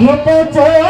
হেঁটে চলে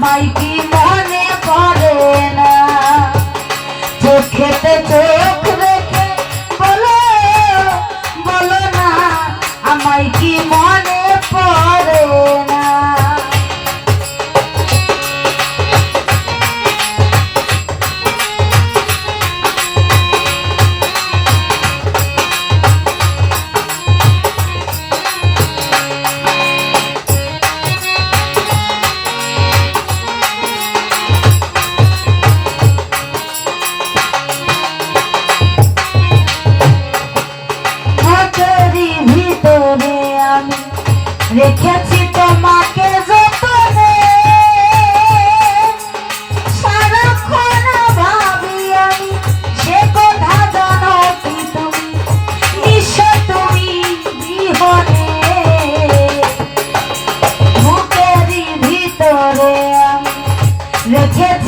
সবাইকে মনে করে না? চোখেতে তো ছাতির ভিতরে আমি রেখেছি তোমাকে যতনে। সারাক্ষণ ভাবি আমি সে কথা জানো কি তুমি? নিঃস তুমি জীবনে। বুকের ভিতরে আমি রেখেছি